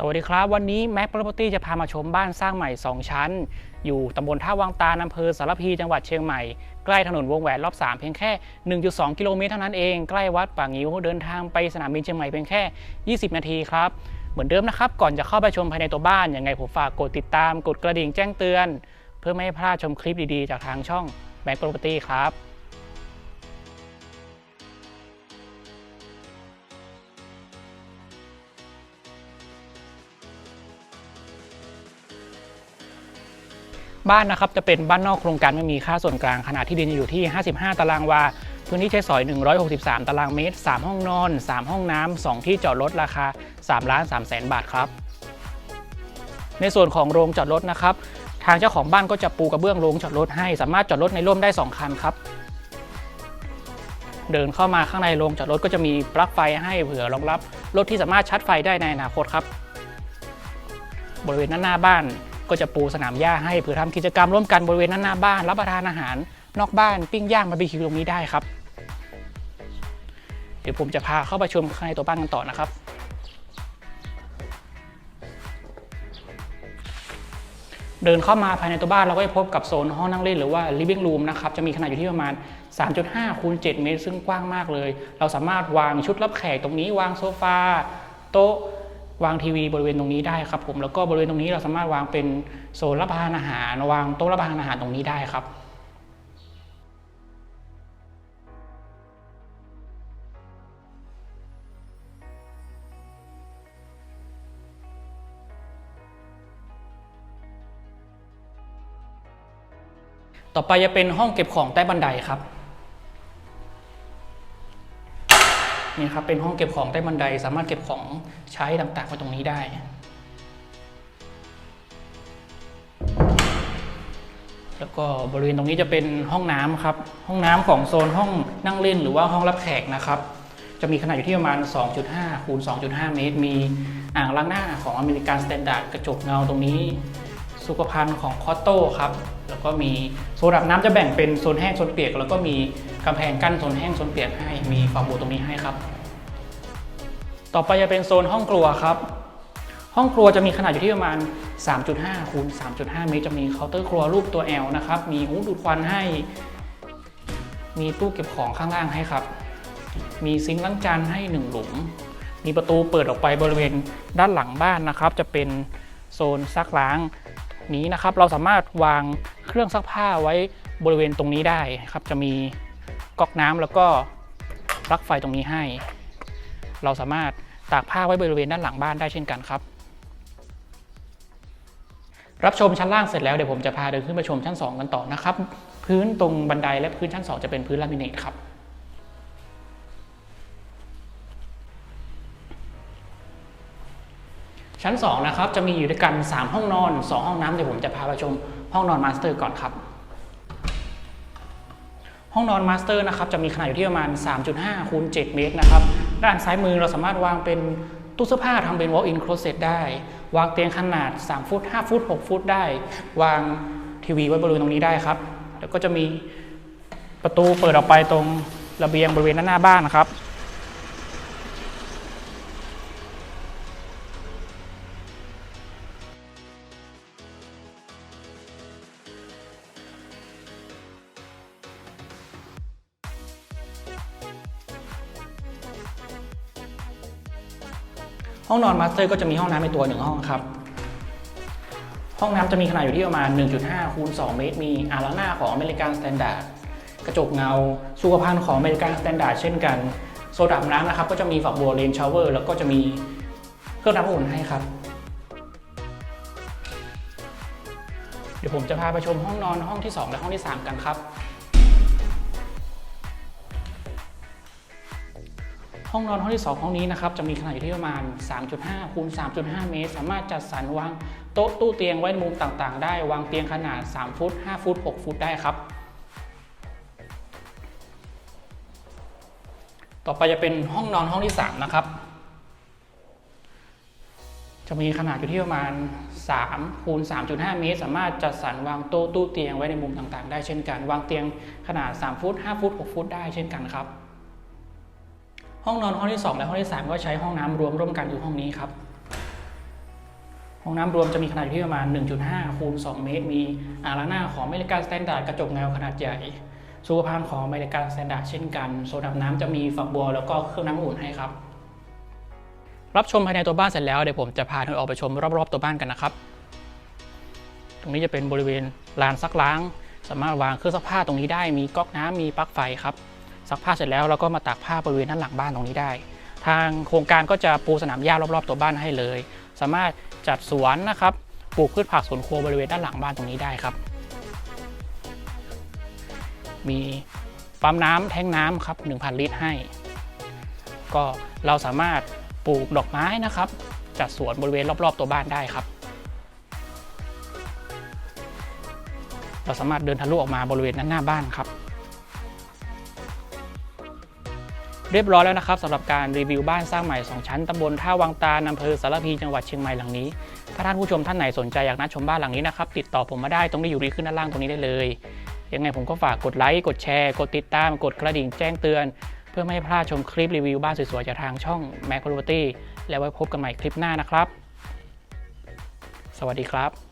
สวัสดีครับ วันนี้แม็ก Property จะพามาชมบ้านสร้างใหม่ 2 ชั้น อยู่ตำบลท่าวังตาอำเภอสารพีจังหวัดเชียงใหม่ ใกล้ถนนวงแหวนรอบ 3 เพียงแค่ 1.2 กิโลเมตรเท่านั้นเอง ใกล้วัดป่างิ้วเดินทางไปสนามบินเชียงใหม่เพียงแค่ 20 นาทีครับ เหมือนเดิมนะครับ ก่อนจะเข้าไปชมภายในตัวบ้านยังไงผมฝากกดติดตามกดกระดิ่งแจ้งเตือน เพื่อไม่ให้พลาดชมคลิปดีๆ จากทางช่องแม็ก Property ครับ บ้านนะครับจะเป็นบ้านนอกโครงการไม่มีค่าส่วนกลางขนาดที่ดินอยู่ที่ 55 ตารางวา พื้นที่ใช้สอย 163 ตารางเมตร 3 ห้องนอน 3 ห้องน้ำ 2 ที่จอดรถราคา3ล้าน3แสนบาทครับ ในส่วนของโรงจอดรถนะครับ ทางเจ้าของบ้านก็จะปูกระเบื้องโรงจอดรถให้สามารถจอดรถในร่มได้ 2 คันครับ เดินเข้ามาข้างในโรงจอดรถก็จะมีปลั๊กไฟให้เผื่อรองรับรถที่สามารถชาร์จไฟได้ในอนาคตครับ บริเวณด้านหน้าบ้าน ก็จะปูสนามหญ้าให้เผื่อทำกิจกรรมร่วมกันบริเวณด้าหน้าบ้าน รับประทานอาหาร นอกบ้านปิ้งย่างบาร์บีคิวตรงนี้ได้ครับ เดี๋ยวผมจะพาเข้าไปชมข้างในตัวบ้านกันต่อนะครับเดินเข้ามาภายในตัวบ้านเราก็จะพบกับโซนห้องนั่งเล่นหรือว่า living room นะครับ จะมีขนาดอยู่ที่ประมาณ 3.5คูณ7เมตร ซึ่งกว้างมากเลย เราสามารถวางชุดรับแขกตรงนี้ วางโซฟา โต๊ะ วางทีวีบริเวณตรงนี้ได้ครับผมแล้วก็บริเวณตรงนี้เราสามารถวางเป็นโซนรับประทานอาหารวางโต๊ะรับประทานอาหารตรงนี้ได้ครับต่อไปจะเป็นห้องเก็บของใต้บันไดครับ นี่ครับเป็นห้องเก็บของใต้บันไดสามารถเก็บของใช้ต่างๆไว้ตรงนี้ได้ แล้วก็บริเวณตรงนี้จะเป็นห้องน้ำครับ ห้องน้ำของโซนห้องนั่งเล่นหรือว่าห้องรับแขกนะครับ จะมีขนาดอยู่ที่ประมาณ 2.5คูณ2.5 เมตร มีอ่างล้างหน้าของอเมริกันสแตนดาร์ดกระจกเงาตรงนี้ สุขภัณฑ์ของคอตโต้ครับแล้วก็มีโซนอาบน้ำจะแบ่งเป็นโซนแห้งโซนเปียก แล้วก็มีกำแพงกั้นโซนแห้งโซนเปียกให้มีฝาบูตรงนี้ให้ครับ ต่อไปจะเป็นโซนห้องครัวครับ ห้องครัวจะมีขนาดอยู่ที่ประมาณ 3.5คูณ3.5 เมตรจะมีเคาน์เตอร์ครัวรูปตัว L นะครับมีหูดูดควันให้ มีตู้เก็บของข้างล่างให้ครับ มีซิงค์ล้างจานให้1หลุมมีประตูเปิดออกไปบริเวณด้านหลังบ้านนะครับ จะเป็นโซนซักล้าง นี้นะครับ เราสามารถวางเครื่องซักผ้าไว้บริเวณตรงนี้ได้ครับ จะมีก๊อกน้ำแล้วก็ปลั๊กไฟตรงนี้ให้ เราสามารถตากผ้าไว้บริเวณด้านหลังบ้านได้เช่นกันครับ รับชมชั้นล่างเสร็จแล้วเดี๋ยวผมจะพาเดินขึ้นไปชมชั้น 2 กันต่อนะครับ พื้นตรงบันไดและพื้นชั้น 2 จะเป็นพื้นลามิเนตครับ ชั้น2นะครับจะมีอยู่ด้วยกัน 3 ห้องนอน 2 ห้องน้ำเดี๋ยวผมจะพาไปชมห้องนอนมาสเตอร์ก่อนครับ ห้องนอนมาสเตอร์นะครับจะมีขนาดอยู่ที่ประมาณ 3.5คูณ7เมตรนะครับด้านซ้ายมือเราสามารถวางเป็นตู้เสื้อผ้าทำเป็น walk-in closet ได้ วางเตียงขนาด 3 ฟุต 5 ฟุต 6 ฟุตได้ วางทีวีไว้บริเวณตรงนี้ได้ครับ แล้วก็จะมีประตูเปิดออกไปตรงระเบียงบริเวณด้านหน้าบ้านนะครับ ห้องนอนมาสเตอร์ก็จะมีห้องน้ำในตัวหนึ่งห้องครับ ห้องน้ำจะมีขนาดอยู่ที่ประมาณ 1.5คูณ2เมตร มีอางล้าหน้าของอเมริกันสแตนดาร์ดกระจกเงา สุขภัณฑ์ของอเมริกันสแตนดาร์ดเช่นกัน โซดาอาบน้ำนะครับ ก็จะมีฝักบัวเลนชาวเวอร์ แล้วก็จะมีเครื่องน้ำอุ่นให้ครับ เดี๋ยวผมจะพาไปชมห้องนอนห้องที่ 2 และห้องที่ 3 กันครับ ห้องนอนห้องที่ 2 ห้องนี้นะครับจะมีขนาดอยู่ที่ประมาณ 3.5คูณ3.5 เมตร สามารถจัดสรรวางโต๊ะตู้เตียงไว้ในมุมต่างๆ ได้วางเตียงขนาด 3 ฟุต 5 ฟุต 6 ฟุตได้ครับ ต่อไปจะเป็นห้องนอนห้องที่ 3 นะครับ จะมีขนาดอยู่ที่ประมาณ3คูณ3.5 เมตร สามารถจัดสรรวางโต๊ะตู้เตียงไว้ในมุมต่างๆ ได้เช่นกัน วางเตียงขนาด 3 ฟุต 5 ฟุต 6 ฟุต ได้เช่นกันครับ ห้องนอนห้องที่ 2 และห้องที่ 3 ก็ใช้ห้องน้ำรวมร่วมกันอยู่ห้องนี้ครับ ห้องน้ำรวมจะมีขนาดอยู่ที่ประมาณ 1.5 คูณ 2 เมตร มีอ่างล้างหน้าของอเมริกันสแตนดาร์ดกระจกเงาขนาดใหญ่สุขภัณฑ์ของอเมริกันสแตนดาร์ดเช่นกัน โซนอาบน้ำจะมีฝักบัวแล้วก็เครื่องน้ำอุ่นให้ครับ รับชมภายในตัวบ้านเสร็จแล้วเดี๋ยวผมจะพาท่านออกไปชมรอบๆตัวบ้านกันนะครับ ตรงนี้จะเป็นบริเวณลานซักล้าง สามารถวางเครื่องซักผ้าตรงนี้ได้ มีก๊อกน้ำมีปลั๊กไฟครับ ซักผ้าเสร็จแล้วเราก็มาตากผ้าบริเวณด้านหลังบ้านตรงนี้ได้ ทางโครงการก็จะปูสนามหญ้ารอบๆ ตัวบ้านให้เลย สามารถจัดสวนนะครับปลูกพืชผักสวนครัวบริเวณด้านหลังบ้านตรงนี้ได้ครับ มีปั๊มน้ำแท้งน้ำครับ 1,000 ลิตรให้ ก็เราสามารถปลูกดอกไม้นะครับ จัดสวนบริเวณรอบๆ ตัวบ้านได้ครับ เราสามารถเดินทะลุออกมาบริเวณด้านหน้าบ้านครับ เรียบร้อยแล้วนะครับสำหรับการรีวิวบ้านสร้างใหม่ 2 ชั้นตำบลท่าวังตาลอำเภอสารพีจังหวัดเชียงใหม่หลังนี้ ถ้าท่านผู้ชมท่านไหนสนใจอยากนัดชมบ้านหลังนี้นะครับติดต่อผมมาได้ตรงที่อยู่ที่ขึ้นด้านล่างตรงนี้ได้เลย ยังไงผมก็ฝากกดไลค์กดแชร์กดติดตามกดกระดิ่งแจ้งเตือน เพื่อไม่ให้พลาดชมคลิปรีวิวบ้านสวยๆจากทางช่อง Mac Property แล้วไว้พบกันใหม่คลิปหน้านะครับ สวัสดีครับ